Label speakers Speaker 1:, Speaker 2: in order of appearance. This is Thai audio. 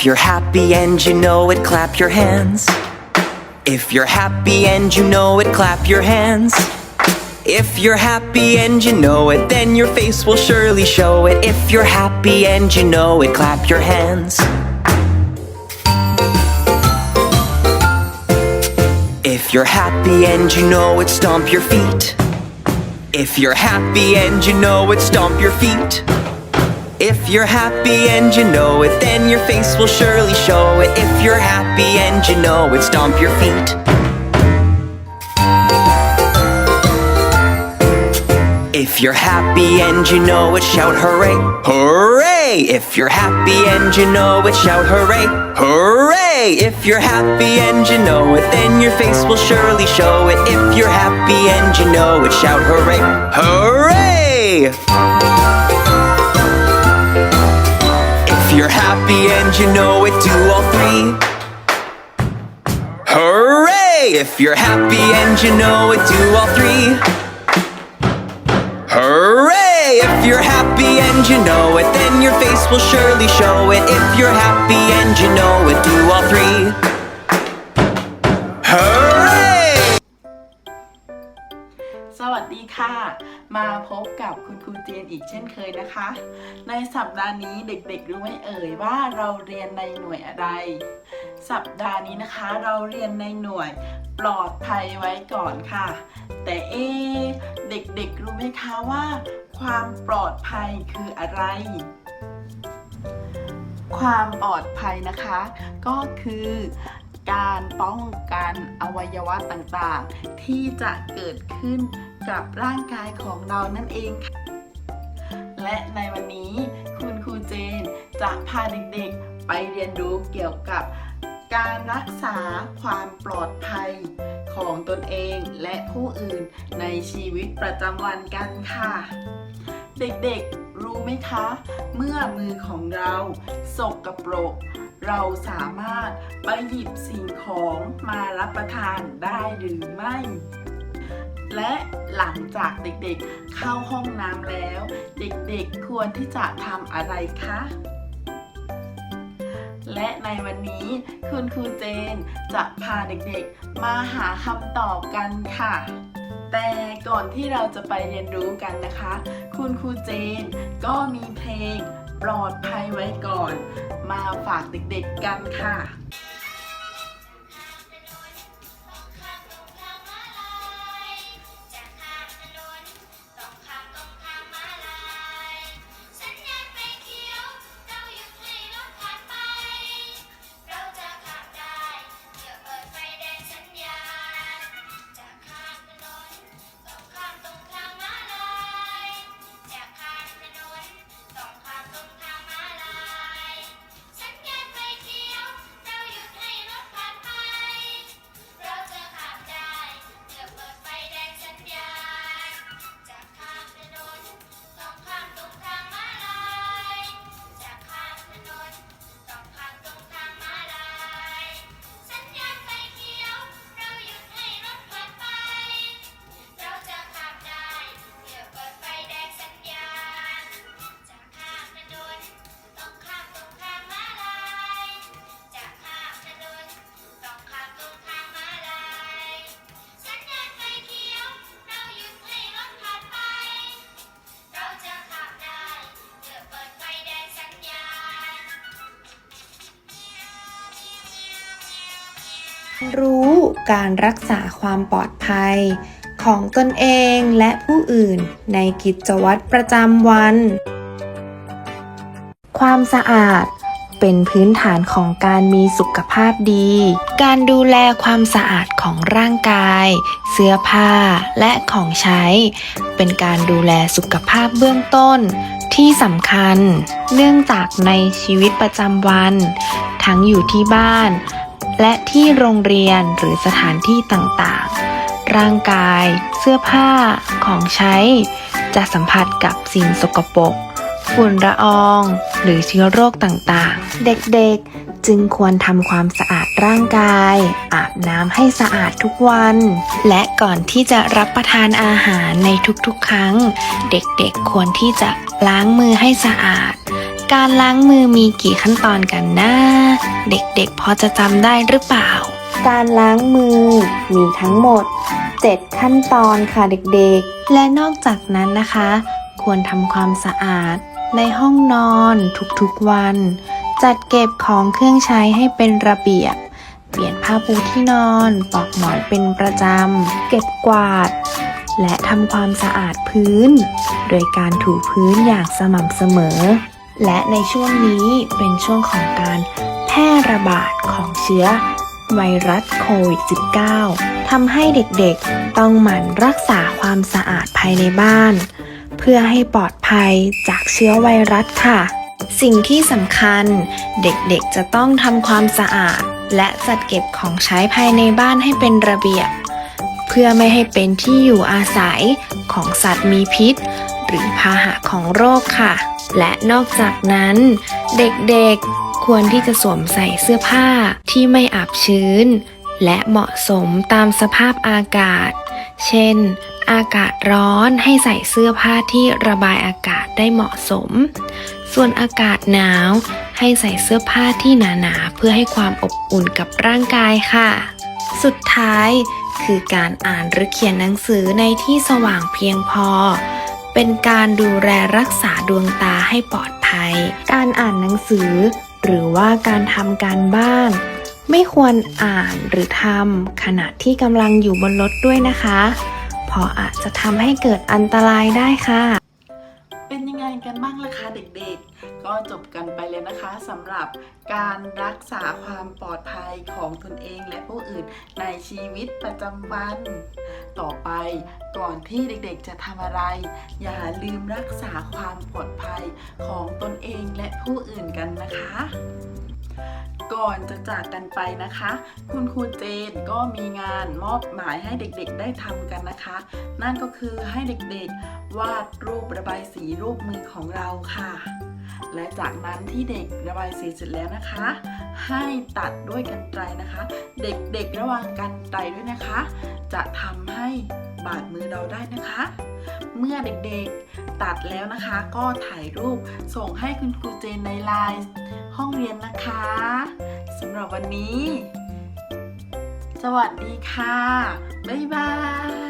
Speaker 1: If you're happy and you know it, clap your hands. If you're happy and you know it, clap your hands. If you're happy and you know it, then your face will surely show it. If you're happy and you know it, clap your hands. If you're happy and you know it, stomp your feet. If you're happy and you know it, stomp your feet. If you're happy and you know it, then your face will surely show it. If you're happy and you know it, stomp your feet. If you're happy and you know it, shout hooray! Hooray! If you're happy and you know it, shout hooray! Hooray! If you're happy and you know it, then your face will surely show it. If you're happy and you know it, shout hooray! Hooray! You're and you know it, do all three. Hooray! If you're happy and you know it, do all three. Hooray! If you're happy and you know it, then your face will surely show it. If you're happy and you know it, do all three.
Speaker 2: ค่ะ มาพบกับคุณครูเจนอีกเช่นเคยนะคะ ในสัปดาห์นี้เด็กๆรู้ไหมเอ่ยว่าเราเรียนในหน่วยอะไร สัปดาห์นี้นะคะ เราเรียนในหน่วยปลอดภัยไว้ก่อนค่ะ แต่เอะเด็กๆรู้ไหมคะว่า ความปลอดภัยคืออะไรความปลอดภัยนะคะ ก็คือ การป้องกันอวัยวะต่างๆ ที่จะเกิดขึ้นกับร่างกายของเรานั่นเองค่ะและในวันนี้คุณครูเจนจะพาเด็กๆไปเรียนรู้เกี่ยวกับการรักษาความปลอดภัยของตนเองและผู้อื่นในชีวิตประจำวันกันค่ะ เด็กๆรู้ไหมคะ เมื่อมือของเราสกปรก เราสามารถไปหยิบสิ่งของมารับประทานได้หรือไม่ และหลังจากเด็กๆเข้าห้องน้ำแล้ว เด็กๆควรที่จะทำอะไรคะ และในวันนี้คุณครูเจนจะพาเด็กๆมาหาคำตอบกันค่ะแต่ก่อนที่เราจะไปเรียนรู้กันนะคะ คุณครูเจนก็มีเพลง ปลอดภัยไว้ก่อน มาฝากเด็กๆกันค่ะ
Speaker 3: รู้การรัก
Speaker 4: ษาความปลอดภัย ของตนเองและผู้อื่นในกิจวัตรประจำวัน ความสะอาดเป็นพื้นฐานของการมีสุขภาพดี การดูแลความสะอาดของร่างกาย เสื้อผ้าและของใช้ เป็นการดูแลสุขภาพเบื้องต้น ที่สำคัญ เนื่องจากในชีวิตประจำวัน ทั้งอยู่ที่บ้าน และที่โรงเรียนหรือสถานที่ต่างๆ ร่างกาย เสื้อผ้า ของใช้ จะสัมผัสกับสิ่งสกปรกฝุ่นละออง หรือเชื้อโรคต่างๆ เด็กๆ จึงควรทำความสะอาดร่างกาย อาบน้ำให้สะอาดทุกวัน และก่อนที่จะรับประทานอาหารในทุกๆ ครั้ง เด็กๆ ควรที่จะล้างมือให้สะอาด การล้างมือมีกี่ขั้นตอนกันนะ เด็กๆ พอจะจำได้หรือเปล่า การล้างมือมีทั้งหมด 7 ขั้นตอนค่ะเด็กๆ และนอกจากนั้นนะคะ ควรทำความสะอาด ในห้องนอนทุกๆวัน จัดเก็บของเครื่องใช้ให้เป็นระเบียบ เปลี่ยนผ้าปูที่นอนปลอกหมอนเป็นประจำ เก็บกวาดและทำความสะอาดพื้น โดยการถูพื้นอย่างสม่ำเสมอ และในช่วงนี้เป็นช่วงของการแพร่ระบาดของเชื้อไวรัสโควิด -19 ทำให้เด็กๆต้องหมั่นรักษาความสะอาดภายในบ้าน เพื่อให้ปลอดภัยจากเชื้อไวรัสค่ะ สิ่งที่สำคัญ เด็กๆจะต้องทำความสะอาด และจัดเก็บของใช้ภายในบ้านให้เป็นระเบียบ เพื่อไม่ให้เป็นที่อยู่อาศัยของสัตว์มีพิษ หรือพาหะของโรคค่ะ และนอกจากนั้น เด็กๆควรที่จะสวมใส่เสื้อผ้าที่ไม่อับชื้น และเหมาะสมตามสภาพอากาศ เช่น อากาศร้อนให้ใส่เสื้อผ้าที่ระบายอากาศได้เหมาะสม ส่วนอากาศหนาวให้ใส่เสื้อผ้าที่หนาๆ เพื่อให้ความอบอุ่นกับร่างกายค่ะ สุดท้ายคือการอ่านหรือเขียนหนังสือในที่สว่างเพียงพอ เป็นการดูแลรักษาดวงตาให้ปลอดภัย การอ่านหนังสือ หรือว่าการทำการบ้าน ไม่ควรอ่านหรือทำขณะที่กำลังอยู่บนรถด้วยนะคะ เพราะอาจจะทำให้เกิดอันตรายได้ค่ะ
Speaker 2: งกันบ้างล่ะคะเด็กๆ ก็จบกันไปแล้วนะคะสำหรับการรักษาความปลอดภัยของตนเองและผู้อื่นในชีวิตประจำวัน ต่อไปก่อนที่เด็กๆจะทำอะไร อย่าลืมรักษาความปลอดภัยของตนเองและผู้อื่นกันนะคะก่อนจะจากกันไปนะคะ คุณครูเจนก็มีงานมอบหมายให้เด็กๆได้ทำกันนะคะ นั่นก็คือให้เด็กๆ วาดรูประบายสีรูปมือของเราค่ะ และจากนั้นที่เด็กระบายสีเสร็จแล้วนะคะ ให้ตัดด้วยกันไกรนะคะ เด็กๆระวังกันไกรด้วยนะคะ จะทำให้บาดมือเราได้นะคะ เมื่อเด็กๆตัดแล้วนะคะ ก็ถ่ายรูปส่งให้คุณครูเจนในไลน์ห้องเรียนนะคะสำหรับวันนี้ สวัสดีค่ะ บ๊ายบาย